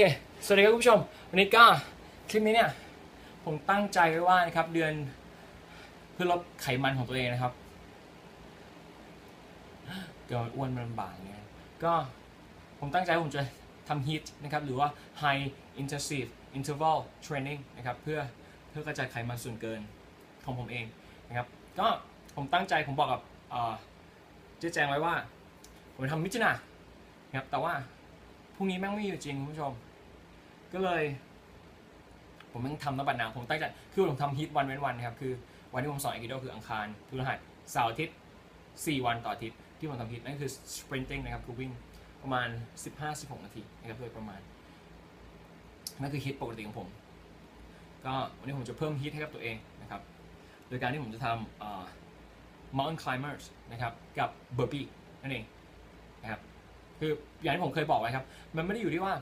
เค สวัสดีครับคุณผู้ชม วันนี้ก็คลิปนี้เนี่ย ผมตั้งใจไว้ว่านะครับ เดือนเพื่อลดไขมันของตัวเองนะครับเกิดอ้วนมันลำบากอย่างเงี้ยก็ผมตั้งใจว่าผมจะทำ HIIT นะครับ หรือว่า High Intensive Interval Training นะครับ เพื่อเพื่อกระจายไขมันส่วนเกินของผมเองนะครับ ก็ผมตั้งใจผมบอกกับเจ๊แจงไว้ว่า ผมทำมิจนานะครับแต่ว่าพรุ่งนี้แม่งไม่อยู่จริงคุณผู้ชม ก็เลย ผมต้องทำนบัตรหนาวผมตั้งใจคือผมทำฮิตวันเว้นวันนะครับคือวันที่ผมสอนไอคิโดคืออังคารพฤหัสเสาร์อาทิตย์4วันต่ออาทิตย์ที่ผมทำฮิตนั่นคือ sprinting นะครับคือวิ่งประมาณ 15-16 นาทีนะครับโดยประมาณนั่นคือฮิตปกติของผม ก็วันนี้ผมจะเพิ่มฮิตให้กับตัวเองนะครับ โดยการที่ผมจะทำ mountain climbers นะครับกับ burpee นั่นเองนะครับคืออย่างที่ผมเคยบอกไว้ครับ มันไม่ได้อยู่ที่ว่า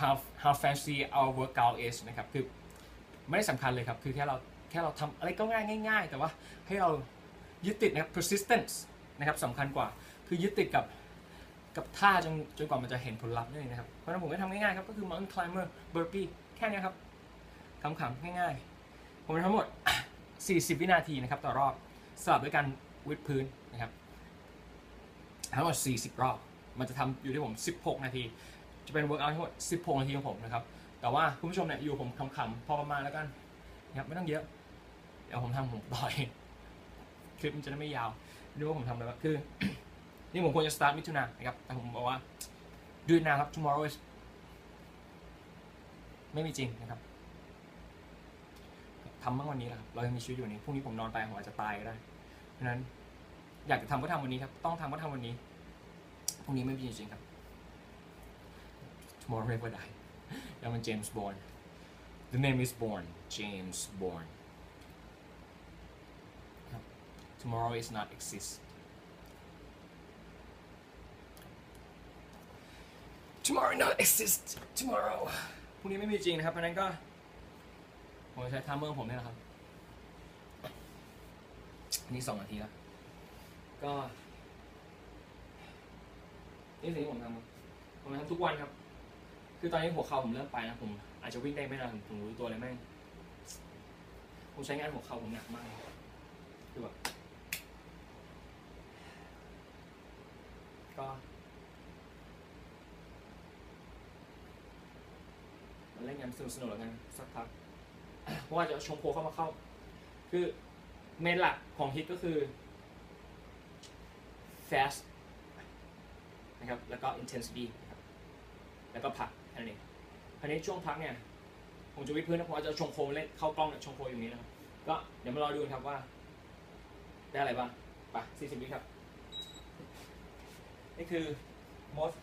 how how fancy our workout is นะครับคือไม่ได้สำคัญเลยครับ คือแค่เราแค่เราทำอะไรก็ง่ายง่ายแต่ว่าให้เรายึดติดนะครับ persistence นะครับสำคัญกว่าคือยึดติดกับกับท่าจนจนกว่ามันจะเห็นผลลัพธ์นั่นเองนะครับ เพราะฉะนั้นผมก็ทำง่ายๆครับ ก็คือ mountain climber burpee แค่นี้ครับขำๆง่ายๆ ผมทำทั้งหมด 40 วินาทีนะครับ ต่อรอบสลับด้วยการวิดพื้นนะครับทั้งหมด 40 รอบ มันจะทำอยู่ที่ผม 16 นาที จะเป็นเวิร์กอัพทั้งหมด16นาทีของผมนะครับ แต่ว่าคุณผู้ชมเนี่ยอยู่ผมขำๆพอประมาณแล้วกันนะครับไม่ต้องเยอะ เดี๋ยวผมทำผมต่อยคลิปมันจะได้ไม่ยาวดูว่าผมทำอะไรบ้างคือ นี่ผมควรจะ start มิถุนานะครับ แต่ผมบอกว่า do it now ครับ tomorrow is ไม่มีจริงนะครับทำเมื่อวันนี้แหละครับ เรายังมีชีวิตอยู่นี้พรุ่งนี้ผมนอนไปผมอาจจะตายก็ได้ เพราะฉะนั้นอยากจะทำก็ทำวันนี้ครับ ต้องทำก็ทำวันนี้ พรุ่งนี้ไม่มีจริงครับ tomorrow never die แล้วมัน James Bond the name is born James Bond tomorrow is not exist tomorrow not exist tomorrow พรุ่งนี้ไม่มีจริงนะครับเพราะนั้นก็ผมจะใช้ทามเมอร์ผมนี่แหละครับอันนี่สองนาทีแล้ว ก็ นี่สิ่งที่ผมทำผมทำทุกวันครับ คือตอนนี้หัวเข่าผมเริ่มไปนะผมอาจจะวิ่งได้ไม่นานผมผมรู้ตัวเลยแม่งผมใช้งานหัวเข่าผมหนักมากคือแบบก็มันเล่นกันสนุกสนุกแล้วกันสักพักเพราะว่าจะชงโพเข้ามาเข้า คือเมนหลักของฮิตก็คือ fast นะครับ แล้วก็ intensity แล้วก็พัก ค่นั้นเองคราวนี้ช่วงพักเนี่ยผมจะวิดพื้นนะผมอาจจะชงโคมเล่นเข้ากล้องเนี่ยชงโคมอยู่นี้นะครับก็เดี๋ยวมารอดูกันครับว่า ได้อะไรบ้างไปสี่สิบวิครับ นี่คือ most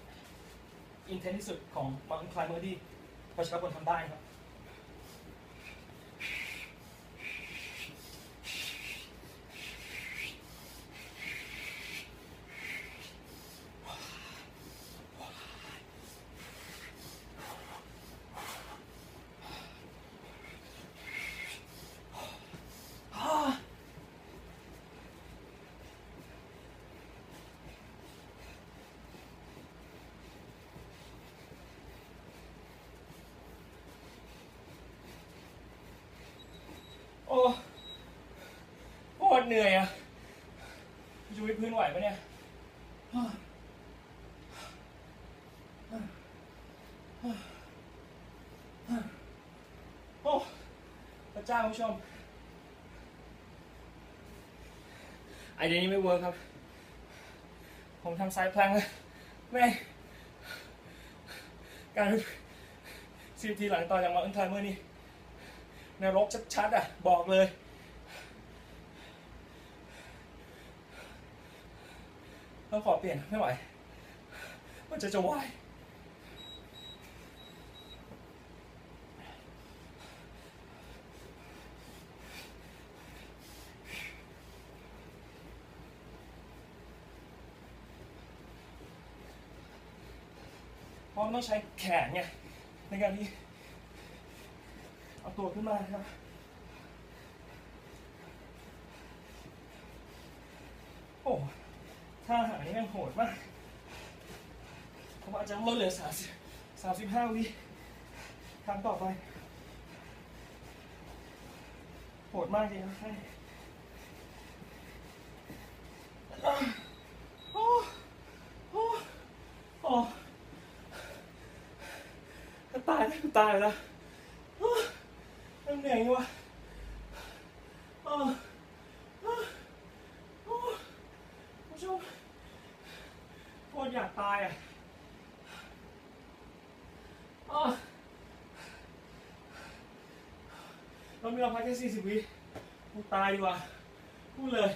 intense ที่สุดของ mountain climber ที่ประชาชนทำได้ครับ อ้โคตรเหนื่อยอะจะวิพื้นไหวปะเนี่ยโอ้พระเจ้าคุณผู้ชมไอเดียนี้ไม่เวิร์คครับ ผมทำไซด์แพลงแม่การซีทีหลังต่อจากมาอันทายเมื่อนี้ นรกชัดๆอะ บอกเลยต้องขอเปลี่ยนไม่ไหว มันจะจะวายเพราะมันต้องใช้แขนไงในการที่ ตัวขึ้นมาครับ โอ้ท่าหางนี่ม่งโหดมากผมอาจจะลดเหลือสามสิบสามสิบห้าวิครั้งต่อไป โหดมากจริงครับให้โอ้โอ้โอ้ตายแล้วตายแล้ว เหนื่อยจังวะอ้โอ้โอ้ผู้ชมโคตรอยากตายอะอ้อเรามีเราพักแค่สี่สิบวิกูตายดีกว่าพูดเลย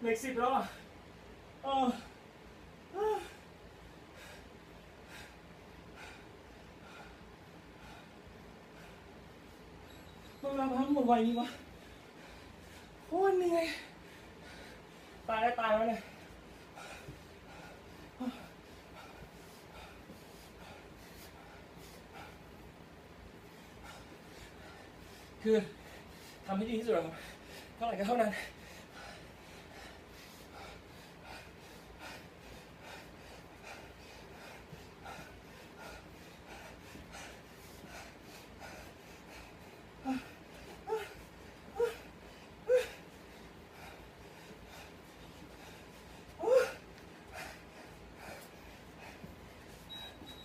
เหล็กสิบแล้วอะเออเออเราเวลาพักหมดไวนี้วะโคตรเหนื่อยตายแล้วตายแล้วเนี่ยคือทำให้ดีที่สุดครับเท่าไหร่ก็เท่านั้น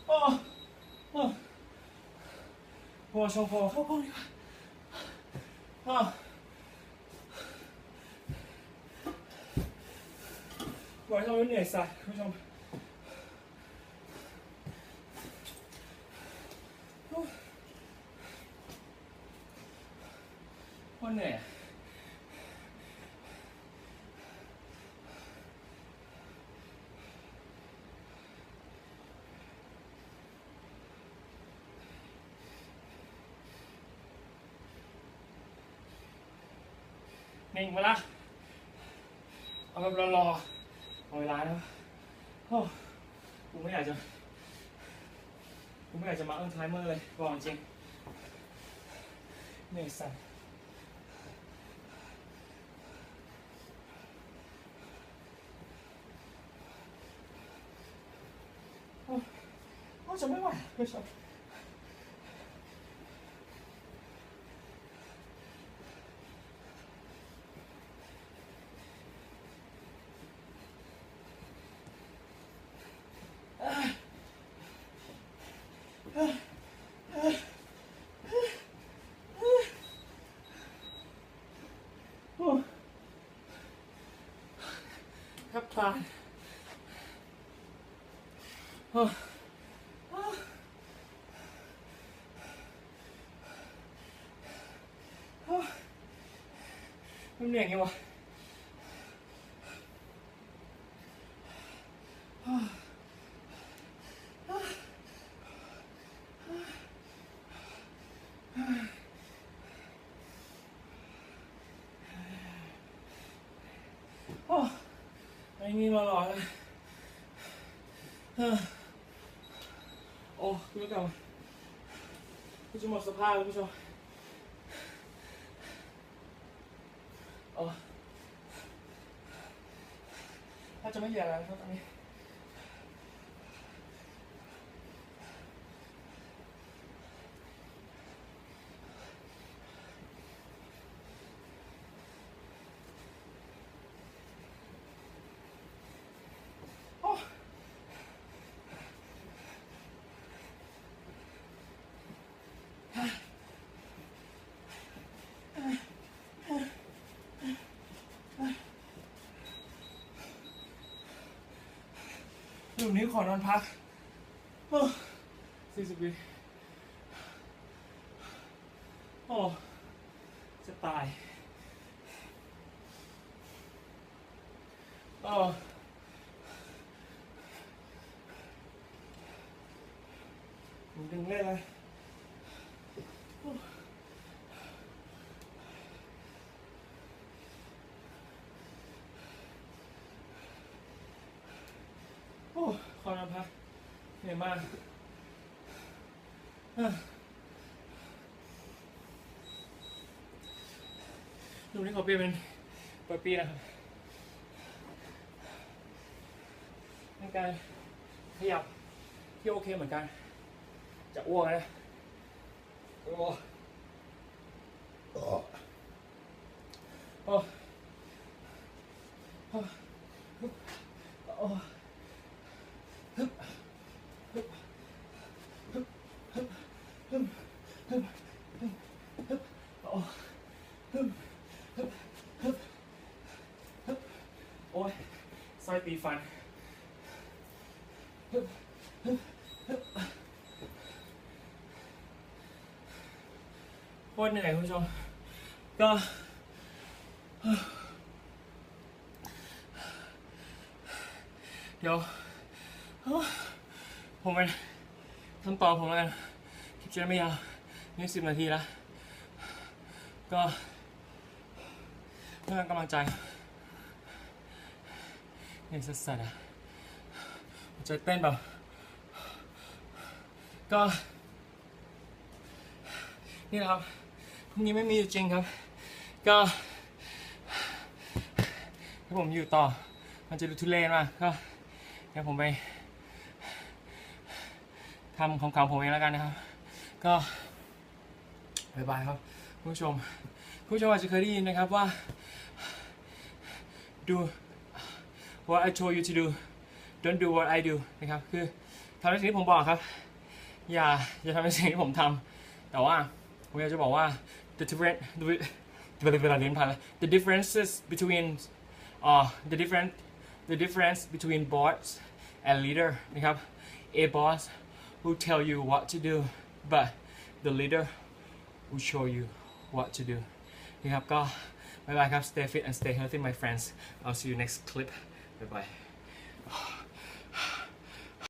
โอ้โอ้ พอชมพอเข้าห้องดีกว่า อะบอกให้เราเหนื่อยสัตว์คุณผู้ชมโอ้โคตรเหนื่อยอะ นิ่งมาละเอาแบบรอๆเอาเวลานะโอ้กูไม่อยากจะกูไม่อยากจะมาเอิ้งท้ายเมื่อเลยบอกจริงเหนื่อยสั่นอ้โอ้จะไม่ไหวไม่ชอบโอ้ แทบคลานโอ้โอ้โอ้มันเหนื่อยไงวะโอ้โอ้โอ้ไม่มีมาหลอกเลยโอ้คุณผู้ชมคุณผู้ชมหมดสภาพคุณผู้ชมโอ้ถ้าจะไม่เหลืออะไรแล้วตอนนี้ หนุ่นี้ขอนอนพักสี่สิบวิโอ้จะตายโอ้ผมดึงเล่นเลยโอ้ขอนอน พักเหนื่อยมากเอ้อดูนี่ขอเปลี่ยนเป็นปล่อยปีนะครับร่างกายขยับที่โอเคเหมือนกัน จะอ้วกนะโอ้โอ้โอ้โอ้โอ้ฮึบฮึบฮึบฮึบฮึบฮึบฮึบโอ้ฮึบฮึบฮึบฮึบโอ้ยไส้ตีฟัน โคตรเหนื่อยคุณผู้ชม ก็ เดี๋ยว ผมไปทำต่อผมแล้วกันคลิปจะไม่ยาวนี่สิบนาทีแล้ว ก็เพื่อกำลังใจเนี่ยสัสๆอะ หัวใจเต้นแบบ ก็ นี่แหละครับพรุ่งนี้ไม่มีอยู่จริงครับ ก็ถ้าผมอยู่ต่อ มันจะดูทุเรศมากก็เดี๋ยวผมไปทำของเก่าผมเองแล้วกันนะครับ ก็บายบายครับผู้ชมผู้ชมอาจจะเคยได้ยินนะครับว่า do what I told you to do don't do what I do นะครับคือทำในสิ่งที่ผมบอกครับ อย่าอย่าทำในสิ่งที่ผมทำแต่ว่าผมอยากจะบอกว่า the different the วลาเรียนผ่านแล้ว the differences between uh the different the difference between boss and leader นะครับ a boss will tell you what to do but the leader will show you what to do นะครับก็บายบายครับ stay fit and stay healthy my friends I'll see you next clip bye bye